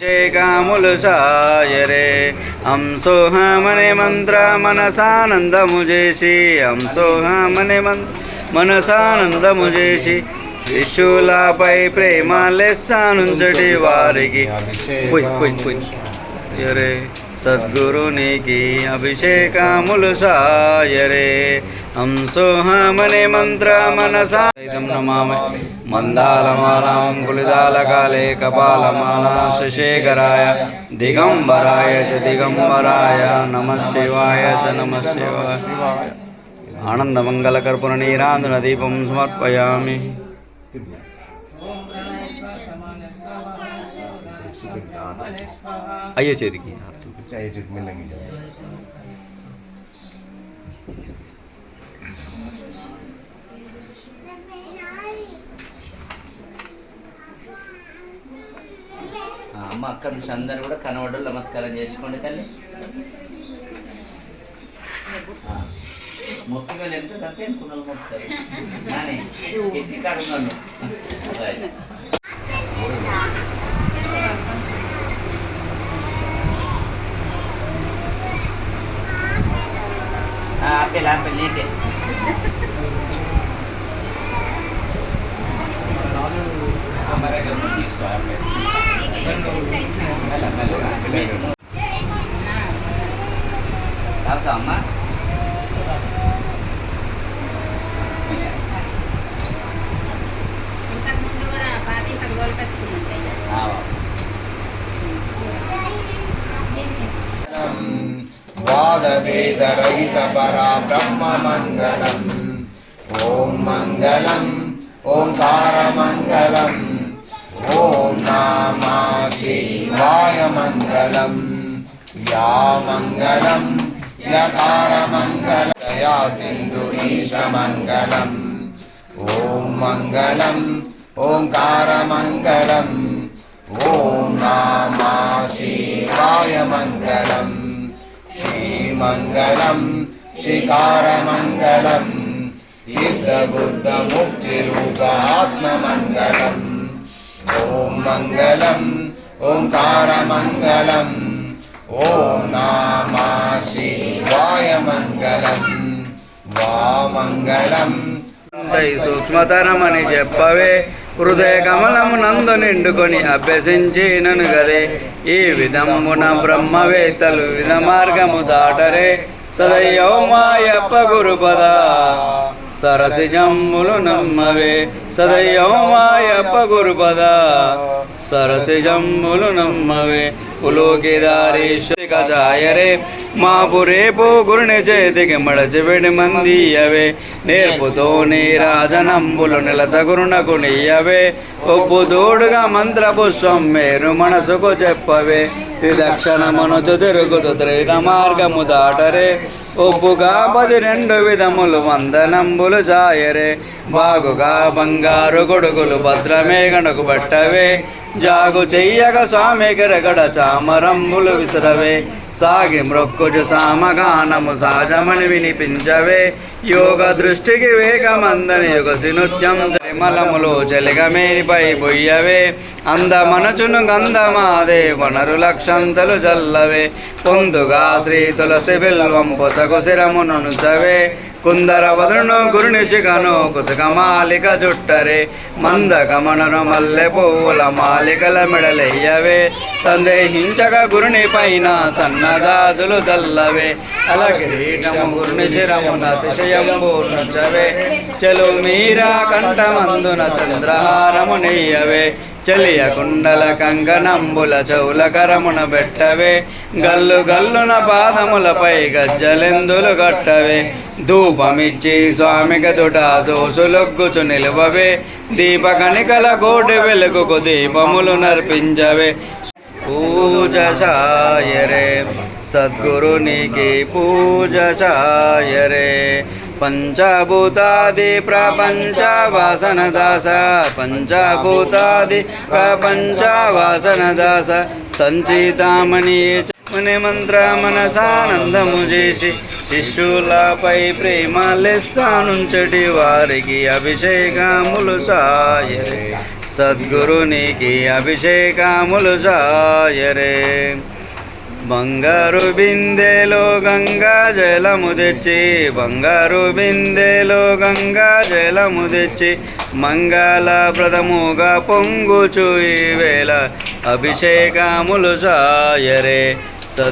అభిషేకాములు సాయరే హంసోహమనే మంత్ర మనసానందము చేసి హంసోహమనే మన్ మనసానందము చేసి శిష్యులపై ప్రేమ లెస్సానుంచటి వారికి. పోయి పోయి పోయి. యరే సద్గురునికి అభిషేకములు సాయరే. హంసోహమనే మంత్ర మనసా. ఇదం నమామి. మందాలమాలాం కులిదాలకాలే కపాలమాలా శశేఖరాయ దిగంబరాయ చ దిగంబరాయ. నమ శివాయ చ నమ శివాయ. ఆనందమంగళకర్పూర నీరాంజన దీపం సమర్పయామి. అయ్యే చేతికి. चाहिए मिलेंगे ఆ, అమ్మ అక్కడ నుంచి అందరు కూడా కనవడలు నమస్కారం చేసుకోండి తల్లి ఆ, మొక్కు వేలు ఎంత అంతే కుణాలు మొక్కుతారు నాని ఇంటి కాడ ఆపేలు ఆపేలు నీకే తీసుకో ఆపేలు తాగుతావా అమ్మా ఇంతకుముందు కూడా పాతి పది గోలు కచ్చుకున్నాయి ఆ, వాదవేదరహిత పరా బ్రహ్మ మంగళం ఓం మంగళం ఓంకార మంగళం ఓం నామా శివాయ మంగళం. యా మంగళం యకార మంగళ దయా సింధు ఈశ మంగళం ఓం సిద్ధబుద్ధముక్తిరూప ఆత్మమంగళం ఓం మంగళం ఓంకారమంగళం ఓం నామా శివాయ మంగళం వామంగళం దై సూక్ష్మతరమని చెప్పవే హృదయ కమలము నందు నిండుకొని అభ్యసించినను గదే. ఈ విధమున బ్రహ్మవేత్తలు విధ మార్గము దాటరే. సదయ్యో మాయప్ప గురుపద సరసిజమ్ములు నమ్మవే. సదయ్యో మాయప్ప గురుపద సరసిజమ్ములు నమ్మవే. పులోకిదారేశ్వరి గజాయరే మాపు రేపు గురుని చేతికి మడచిబెడి మందియవే. నేర్పుతో నీ రాజనంబులు నిలత గురునకు నీయవే. ఒప్పు తోడుగా మంత్రపుష్పం మేరు మనసుకు చెప్పవే. త్రిదక్షణ మనుచు తిరుగుతు త్రిద మార్గము దాటరే. ఒప్పుగా పది రెండు విధములు వందనంబులు సాయరే బాగుగా బంగారు కొడుకులు భద్రమే గణకు పట్టవే. జాగు చెయ్యగ స్వామి గిరగడ చామరంబులు విసరవే. సాగి మృక్కుజు సామగానము సహజమని వినిపించవే. యోగ దృష్టికి వేగమందని యుగ సినుత్యం మలములు జలిగమేనిపై పొయ్యవే అందమనచును గంధమాదే వనరు లక్షంతలు జల్లవే. పొందుగా శ్రీ తులసి బిల్వం పొసగు శిరమును కుందర వదరును గురుని శిఖను కుసుక మాలిక చుట్టరే మంద గమనను మల్లె పువ్వుల మాలికల మెడలెయ్యవే సందేహించక గురుని పైన సన్నజాజులు చల్లవే అలకిరీటము గురుని శిరమున అతిశయంబు నుంచవే చెలు మీరా కంఠమందున చంద్రహారము నెయ్యవే చలియ కుండల కంకణంబుల చౌల కరమున పెట్టవే. గల్లు గల్లున పాదములపై గజ్జలెందులు కట్టవే. ధూపమిచ్చి స్వామిక దుట దోసులొగ్గుచు నిలువవే. దీప కణికల కోటి వెలుగుకు దీపములు నర్పించవే. పూజ సాయరే. సద్గురునికి పూజ సాయరే పంచభూతాది ప్రపంచ వాసన దాస. పంచభూతాది ప్రపంచ వాసన దాస. సంచితామణి మని మంత్ర మనసానందము చేసి శిష్యులపై ప్రేమ లెస్సానుంచటి వారికి అభిషేకములు సాయరే సద్గురునికి అభిషేకములు సాయరే బంగారు బిందెలో గంగా జలము తెచ్చి బంగారు బిందెలో గంగా జలము తెచ్చి మంగళప్రదముగా పొంగుచు ఈ వేళ అభిషేకములు సాయరే.